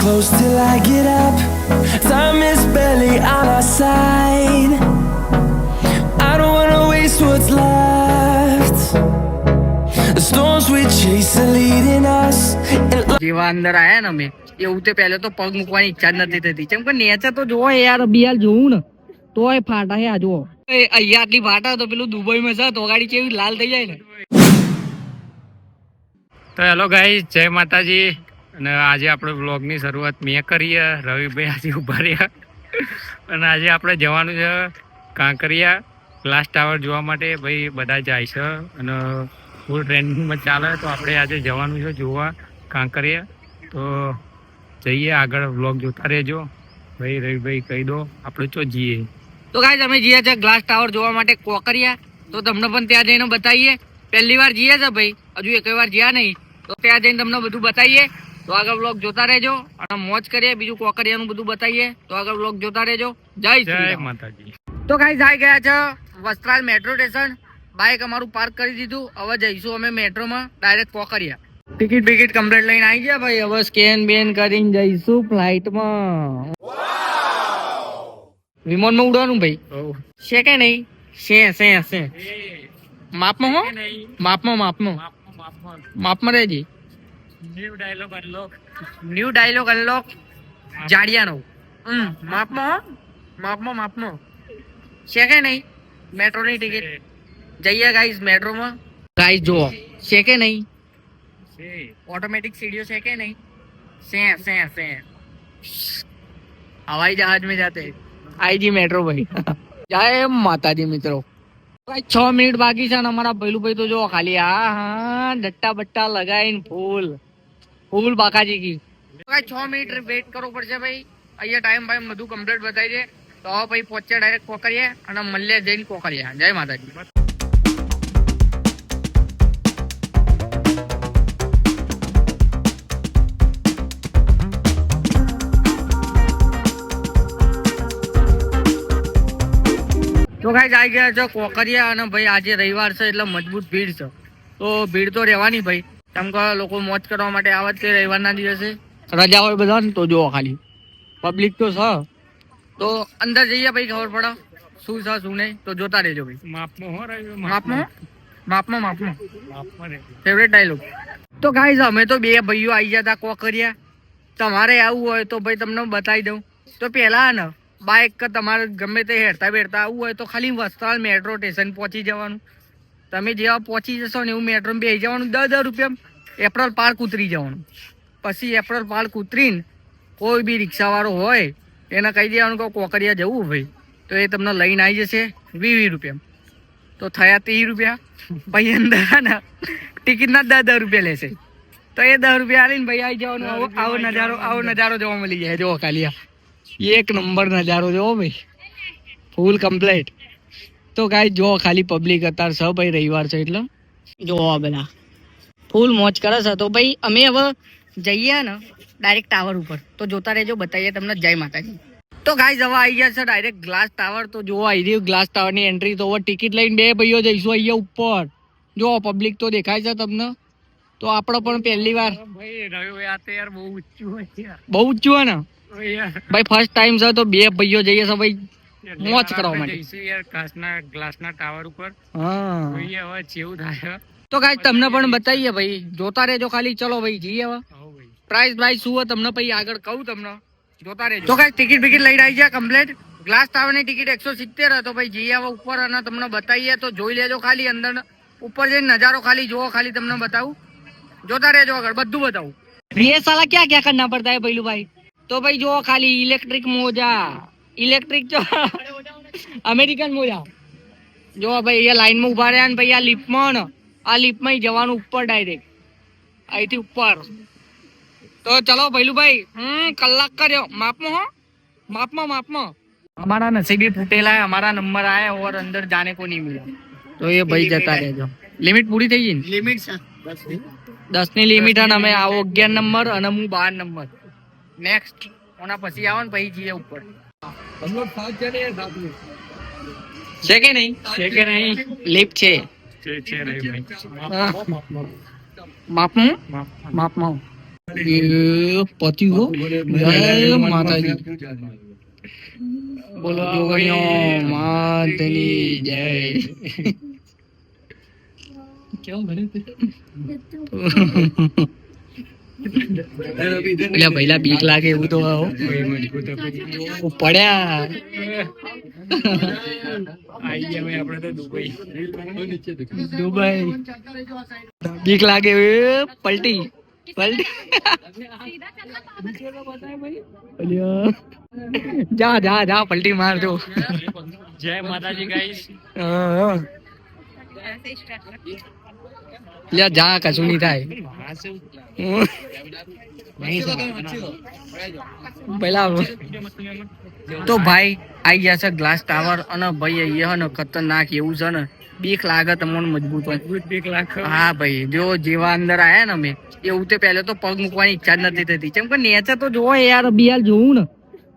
close till I get up. Time is barely on our side. I don't wanna waste what's left. The storms we chase are leading us. અંદર આયા ને અમે એવું તે પહેલે તો પગ મૂકવાની ઈચ્છા જ નથી થતી કેમ કે નેચર તો જોવો યાર બિયાર જોવું ને તોય ફાટા હે આ, જુઓ અહીંયા આટલી ફાટા તો પેલું દુબઈમાં છે, તો ગાડી કેવી લાલ થઈ જાય ને તો હેલો ગાઈ જય માતાજી અને આજે આપણે બ્લોગની શરૂઆત મેં કરીએ, રવિભાઈ આજે ઊભા રહ્યા. અને આજે આપણે જવાનું છે કાંકરિયા. ગ્લાસ ટાવર જોવા માટે ભાઈ બધા જાય છે અને ફૂલ ટ્રેનિંગમાં ચાલે તો આપણે આજે જવાનું છે જોવા કાંકરિયા. તો જઈએ આગળ બ્લોગ જોતા રહેજો. ભાઈ, રવિભાઈ કહી દો, આપણે ચો જઈએ. તો કાંઈ તમે જઈએ છે ગ્લાસ ટાવર જોવા માટે કોકરિયા. તો તમને પણ ત્યાં જઈને બતાવીએ. પહેલી વાર જઈએ છે ભાઈ. હજુ એક વાર જ્યાં નહીં. તો ત્યાં જઈને તમને બધું બતાવીએ. તો આગળ બ્લોગ જોતા રહેજો અને મોજ કરીએ બીજું કોકરિયાનું બધું બતાવીએ. તો આગળ બ્લોગ જોતા રહેજો. જય શ્રી માતાજી. તો ગાઈઝ આવી ગયા છે વસ્ત્રાલ મેટ્રો સ્ટેશન બાઇક અમારું પાર્ક કરી દીધું. હવે જઈશું અમે મેટ્રોમાં ડાયરેક્ટ કોકરિયા. ટિકિટ બિકિટ કમ્પ્લીટ લઈને આવી ગયા ભાઈ. હવે સ્કેન બેન કરીને જઈશું ફ્લાઇટમાં વિમાનમાં ઉડવાનું ભાઈ. છે કે નહીં? છે છે છે. માપમાં હો. માપમાં માપમાં. માપમાં રહેજી. New dialogue unlock new dialogue unlock જાડિયાનો હમ માપમાં માપમાં માપમાં. છે કે નહીં? મેટ્રોની ટિકિટ. જઈએ ગાઈઝ મેટ્રોમાં. ગાઈઝ જુઓ. છે કે નહીં? ઓટોમેટિક સીડીઓ છે કે નહીં? સે સે સે હવાઈ જહાજ में જાતે આઈજી મેટ્રો ભાઈ. જય માતાજી મિત્રો. છ મિનિટ બાકી છે અમારા પહેલું ભાઈ તો જો ખાલી. આ હા ડટ્ટા બટ્ટા લગાવીને ફૂલ ફૂલ બાકાજી કી. ભાઈ, છ મિનિટ વેઇટ કરવો પડશે ભાઈ. અહીંયા ટાઈમ ભાઈ, બધું કમ્પ્લીટ બતાવી દે. તો ભાઈ પહોંચે ડાયરેક્ટ કોકરીએ અને મલ્લે જઈને કોકરીએ. જય માતાજી. તો ગાઈઝ આવી ગયા છો કોકરિયા અને ભાઈ, આજે રવિવાર છે એટલે મજબૂત ભીડ છે. તો ભીડ તો રહેવાની ભાઈ. કેમ કે લોકો મોજ કરવા માટે આવે છે રવિવારના દિવસે? રજા હોય બધા ને તો જુઓ ખાલી. પબ્લિક તો છે. તો અંદર જઈએ ભાઈ ખબર પડે શું છે શું નહીં. તો જોતા રહેજો ભાઈ. માપમાં માપમાં માપમાં ફેવરેટ ડાયલોગ તો ગાઈઝ અમે તો બે ભાઈઓ આવી જતા કોકરિયા તમારે આવવું હોય તો ભાઈ તમને બતાવી દઉં. તો પહેલા ને બાઇક તમારે ગમે તે હેરતા બેરતા આવવું હોય તો ખાલી વસ્ત્રાલ મેટ્રો સ્ટેશન પહોંચી જવાનું. તમે જેવા પહોંચી જશો ને એવું મેટ્રોમાં બેસી જવાનું દસ દસ રૂપિયા એપ્રલ પાર્ક ઉતરી જવાનું. પછી એપ્રલ પાર્ક ઉતરીને કોઈ બી રિક્ષાવાળો હોય એને કહી દેવાનું કે કોકરિયા જવું ભાઈ તો એ તમને લઈને આવી જશે વીસ વીસ રૂપિયા. તો થયા ત્રીસ રૂપિયા. ભાઈ અંદર ટિકિટના દસ દસ રૂપિયા લેશે. તો એ દસ રૂપિયા આવીને ભાઈ આવી જવાનું. આવો નજારો આવો નજારો જોવા મળી જાય. જોવો ખાલી એક નંબર નજારો જોવો ભાઈ. ફૂલ કમ્પ્લીટ તો ગાય જો ખાલી પબ્લિક અત્યારે સૌ ભાઈ રવિવાર છે એટલે. જોવા બધા. ફૂલ મોજ કરે છે. તો ભાઈ અમે હવે જઈએ ને ડાયરેક્ટ ટાવર ઉપર. તો જોતા રહેજો બતાવીએ તમને. જય માતાજી. તો ગાય હવે આવી ગયા છે ડાયરેક્ટ ગ્લાસ ટાવર તો જોવા આવી રહ્યું ગ્લાસ ટાવરની એન્ટ્રી તો હવે ટિકિટ લઈને બે ભાઈઓ જઈશું અહીંયા ઉપર. જો પબ્લિક તો દેખાય છે તમને. તો આપણો પણ પહેલી વાર. બહુ ઊંચું હોય ને? ભાઈ ફર્સ્ટ ટાઈમ છે તો બે ભાઈઓ જઈએ છે ભાઈ. તો કાંઈ તમને પણ બતાવીએ ભાઈ. જોતા રહેજો ખાલી. ચલો ભાઈ જઈએ પ્રાઇસ ભાઈ. શું તમને પછી આગળ કહું તમને. જોતા રહેજો. તો કાંઈ ટિકિટ બિકિટ લઈને આવી જાય કમ્પ્લેટ ગ્લાસ ટાવરની ટિકિટ એકસો સિત્તેર હતો ભાઈ જઈએ ઉપર અને તમને બતાવીએ. તો જોઈ લેજો ખાલી અંદર. ઉપર જઈને નજારો ખાલી જોવો ખાલી તમને બતાવું. જોતા રેજો આગળ બધું બતાવું. રિયે સાલા ક્યાં ક્યાં કરના પડતા હે ભાઈ તો ભાઈ જોવો ખાલી ઇલેક્ટ્રિક મોજા. ઇલેક્ટ્રિક જો અમેરિકન મોજા. જો ભાઈ અહીંયા લાઈનમાં ઊભા રહ્યા ને ભાઈ આ લિફ્ટમાં આ લિફ્ટમાં જવાનું ઉપર ડાયરેક્ટ અહીંથી ઉપર. તો ચલો ભૈલુભાઈ હમ કલાક કર્યો. માપમાં હો. માપમાં માપમાં. અમારા નસીબી ફૂટેલા અમારા નંબર આયા ઓર અંદર જાને કો નહીં મિલા તો એ ભાઈ જતા રહેજો. લિમિટ પૂરી થઈ ગઈ ને? લિમિટ દસની. લિમિટ અને અમે આવો અગિયાર નંબર અને હું બાર નંબર. નેક્સ્ટ ઓના પછી આવો ને પછી જઈએ ઉપર. છે કે નહીં છે કે નહીં લિફ્ટ છે છે છે રવિભાઈ હા. માપમાં માપમાં એ પતિ હો જય માતાજી બોલો જોગણીઓ માતની જય એટલે પહેલા બીક લાગે એવું તો આવો ઓ, પડ્યા પહેલા બીક લાગે એવું તો પડ્યા. દુબઈ. બીક લાગે એ પલટી. પલટી. જા જા જા પલટી મારજો જય માતાજી ગાઈસ હા. લ્યા જા કશું નહીં થાય. પેલા તો ભાઈ આઈ ગયા છે ગ્લાસ ટાવર અને ભાઈ અહીંયા ને ખતરનાક એવું છે ને બીક લાગે તમને મજબૂત મજબૂત બીક લાગે. હા ભાઈ જો જેવા અંદર આયા ને અમે એવું તે પહેલે તો પગ મૂકવાની ઈચ્છા જ નથી થતી. કેમ કે નેચર તો જોવો યાર બિયાલ જોવું ને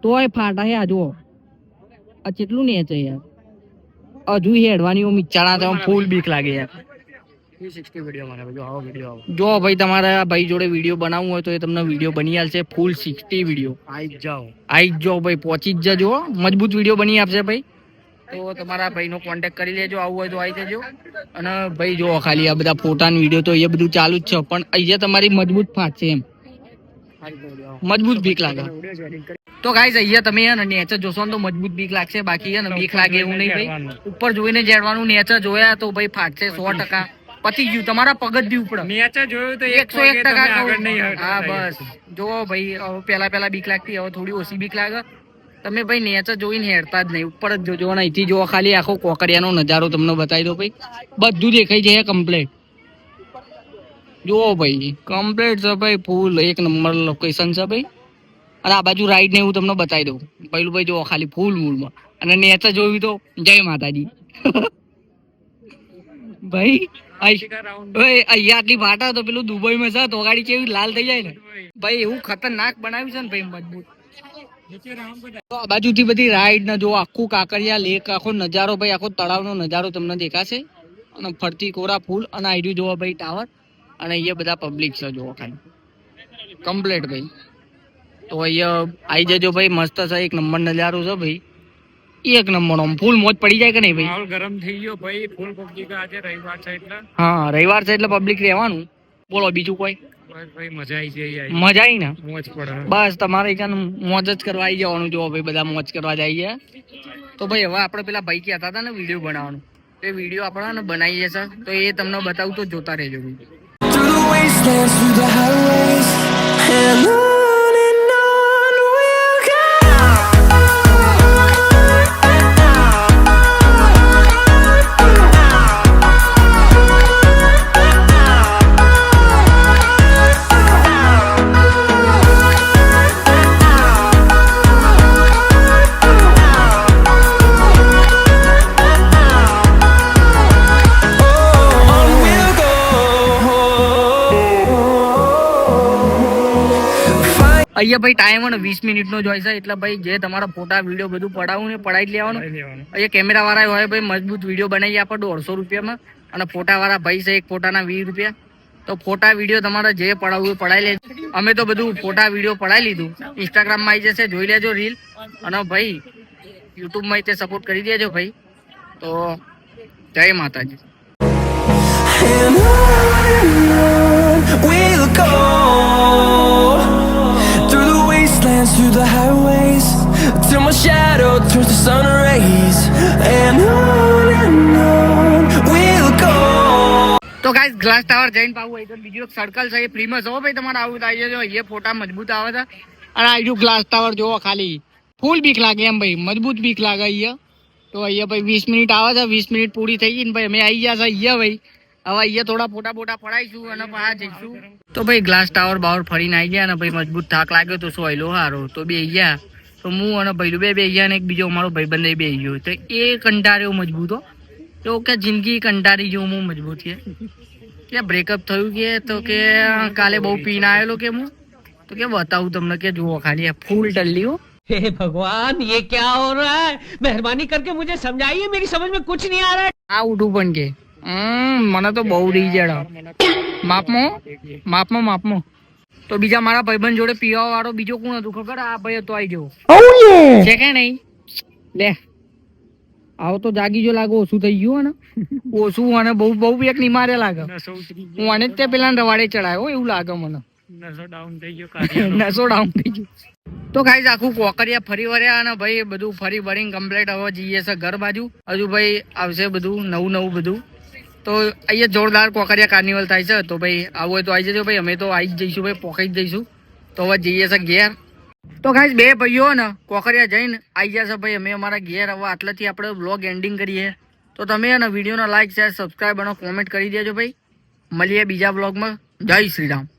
તોય ફાટા હે આ જુઓ. આ કેટલું નેચર યાર. હજુ હેડવાની ઓમ ઈચ્છા ના ફૂલ બીક લાગે યાર. જો આવો વીડિયો આવો. જો ભાઈ તમારા ભાઈ જોડે વીડિયો બનાવવું હોય તો એ તમને વીડિયો બની આવશે ફૂલ સિક્સટી વીડિયો આઈ જ જાઓ. આઈ જાઓ ભાઈ પહોંચી જ જજો મજબૂત વીડિયો બની આપશે ભાઈ. તો તમારા ભાઈનો કોન્ટેક્ટ કરી લેજો આવું હોય તો આવી જજો. અને ભાઈ જો ખાલી આ બધા ફોટા વીડિયો તો એ બધું ચાલુ જ છે પણ અહીંયા તમારી મજબૂત ફાટ છે એમ. મજબૂત બીક લાગે. તો ગાઈઝ અહીંયા તમે હે ને નેચર જોશો ને તો મજબૂત બીક લાગશે બાકી હે ને બીક લાગે એવું નહીં ભાઈ. ઉપર જોઈને જેડવાનું નેચર જોયા તો ભાઈ ફાટશે સો ટકા. પતી ગયું તમારા પગ જ દીવ પડે મેચ જોયું તો એકસો એક ટકા હા બસ. જો ભાઈ પેલા પેલા બીક લાગતી હવે થોડી ઓછી બીક લાગે. તમે ભાઈ નેચર જોઈને હેરતા જ નહીં. ઉપર જ જોજો અહીંથી જોવો ખાલી આખો કોકરિયાનો નજારો તમને બતાવી દો ભાઈ. બધું દેખાઈ જાય કમ્પ્લેટ જુઓ ભાઈ કમ્પ્લેટ છે ભાઈ ફૂલ એક નંબર લોકેશન છે ભાઈ. અને આ બાજુ રાઈડ ને એવું તમને બતાવી દઉં. પહેલું ભાઈ જુઓ ખાલી ફૂલ મૂળમાં અને નેચર જોયું તો જય માતાજી. ભાઈ અહીંયા આટલી ભાટા તો પેલું દુબઈમાં છે તો ગાડી કેવી લાલ થઈ જાય ને. ભાઈ એવું ખતરનાક બનાવ્યું છે ને ભાઈ મજબૂત. આ બાજુથી બધી રાઈડ ને જો આખું કાંકરિયા લેક આખો નજારો ભાઈ આખો તળાવનો નજારો તમને દેખાશે. અને ફરતી કોરા ફૂલ અને આઈડ્યુ જોવા ભાઈ ટાવર અને અહીંયા બધા પબ્લિક છે જોવા ખાલી. કમ્પ્લેટ ભાઈ. તો અહીંયા આવી જજો ભાઈ મસ્ત છે એક નંબર નજારો છે ભાઈ. એક નંબર આમ ફૂલ મોજ પડી જાય કે નહીં ભાઈ? માહોલ ગરમ થઈ ગયો ભાઈ. ફૂલ પબ્લિક આજે રવિવાર છે એટલે. હા રવિવાર છે એટલે પબ્લિક રહેવાનું. બોલો બીજું કોઈ? ભાઈ મજા આવી જાય મજા આવી ને? મોજ પડે. બસ તમારે મોજ જ કરવા આવી જવાનું જો ભાઈ બધા મોજ કરવા જઈએ તો ભાઈ હવે આપણે પેલા ભાઈ કહેતા હતા ને વીડિયો બનાવવાનું. તો એ વીડિયો આપણે ને બનાવીએ છે તો એ તમને બતાવું તો જોતા રહેજો ભાઈ. અહીંયા ભાઈ ટાઈમ ને વીસ મિનિટનો જ હોય છે એટલે ભાઈ જે તમારા ફોટા વીડિયો બધું પડાવું ને પડાવી જ લેવાનું. અહીંયા કેમેરા વાળા હોય ભાઈ મજબૂત વીડિયો બનાવી આપો દોઢસો રૂપિયામાં અને ફોટા વાળા ભાઈ છે એક ફોટાના વીસ રૂપિયા. તો ફોટા વીડિયો તમારે જે પડાવવું હોય પડાવી લેજો. અમે તો બધું ફોટા વીડિયો પડાવી લીધું. ઇન્સ્ટાગ્રામમાં આવી જશે જોઈ લેજો રીલ અને ભાઈ યુટ્યુબમાં તે સપોર્ટ કરી દેજો ભાઈ. તો જય માતાજી. And on we'll go. Wastelands, through the highways Till my shadow turns to sun rays. And on and on we'll go. તો ગાઈસ ગ્લાસ ટાવર જઈને પાવું હોય તો બીજું એક સર્કલ છે એ ફ્રીમાં છો ભાઈ તમારે આવું થાય છે. એ ફોટા મજબૂત આવે છે. અને આજુ ગ્લાસ ટાવર જોવો ખાલી. ફૂલ બીક લાગે એમ ભાઈ. મજબૂત બીક લાગે અહીંયા. તો અહીંયા ભાઈ વીસ મિનિટ આવે છે. વીસ મિનિટ પૂરી થઈ ગઈ ને ભાઈ અમે આવી ગયા છે અહીંયા ભાઈ. હવે અહીંયા થોડા ફોટા ફોટા પડાઈશું અને પાછા જઈશું તો ભાઈ ગ્લાસ ટાવર બાવર ફરીને આવી ગયા અને ભાઈ મજબૂત થાક લાગ્યો તો શું હેલો હારો તો બે ગયા તો હું અને ભાઈ બે બે ગયા અને એક બીજો અમારો ભાઈબંધ એ બે ગયો તો એ કંટાળ્યો મજબૂત હો તો કે જિંદગી કંટાળી જેવું હું મજબૂત છે કે બ્રેકઅપ થયું કે તો કે કાલે બહુ પીને આવેલો કે હું તો કે બતાવું તમને કે જુઓ ખાલી આ ફૂલ ટલ્લી હો हे भगवान ये क्या हो रहा है मेहरबानी करके मुझे समझाइए मेरी समझ में कुछ नहीं आ रहा है આ ઉઠું પણ કે હમ મને તો બહુ રીજેડ માપમો માપમો? માપમો માપમાં. તો બીજા મારા ભાઈબંધ જોડે પીવા વાળો બીજો કોણ હતું? ખબર? આ ભાઈ હતો આવી ગયો. છે કે નહીં? લે. આવો તો જાગી જો લાગો ઓછું થઈ ગયું ને. ઓછું અને બહુ બહુ એક નિમારે લાગે. હું આને જ તે પેલા રવાડે ચડાયો એવું લાગે મને. નસો ડાઉન થઈ ગયો નસો ડાઉન થઈ ગયું. તો ગાઈઝ આખું કોકરિયા ફરી વળ્યા અને ભાઈ બધું ફરી ભરીને કમ્પ્લીટ હવે જઈએ છે ઘર બાજુ. હજુ ભાઈ આવશે બધું નવું નવું બધું. તો અહીંયા જોરદાર કોકરિયા કાર્નિવલ થાય છે. તો ભાઈ, આવું હોય તો આવી જજો ભાઈ. અમે તો આવી જ જઈશું ભાઈ પોકાઈ જ જઈશું. તો હવે જઈએ છે ઘેર. તો ખાઈ બે ભાઈઓ ને કોકરિયા જઈને આવી જશે ભાઈ. અમે અમારા ઘેર હવે આટલાથી આપણે બ્લોગ એન્ડિંગ કરીએ. તો તમે ને વિડીયોનો લાઇક શેર સબસ્ક્રાઈબ અને કોમેન્ટ કરી દેજો ભાઈ. મળીએ બીજા બ્લોગમાં જય શ્રી રામ.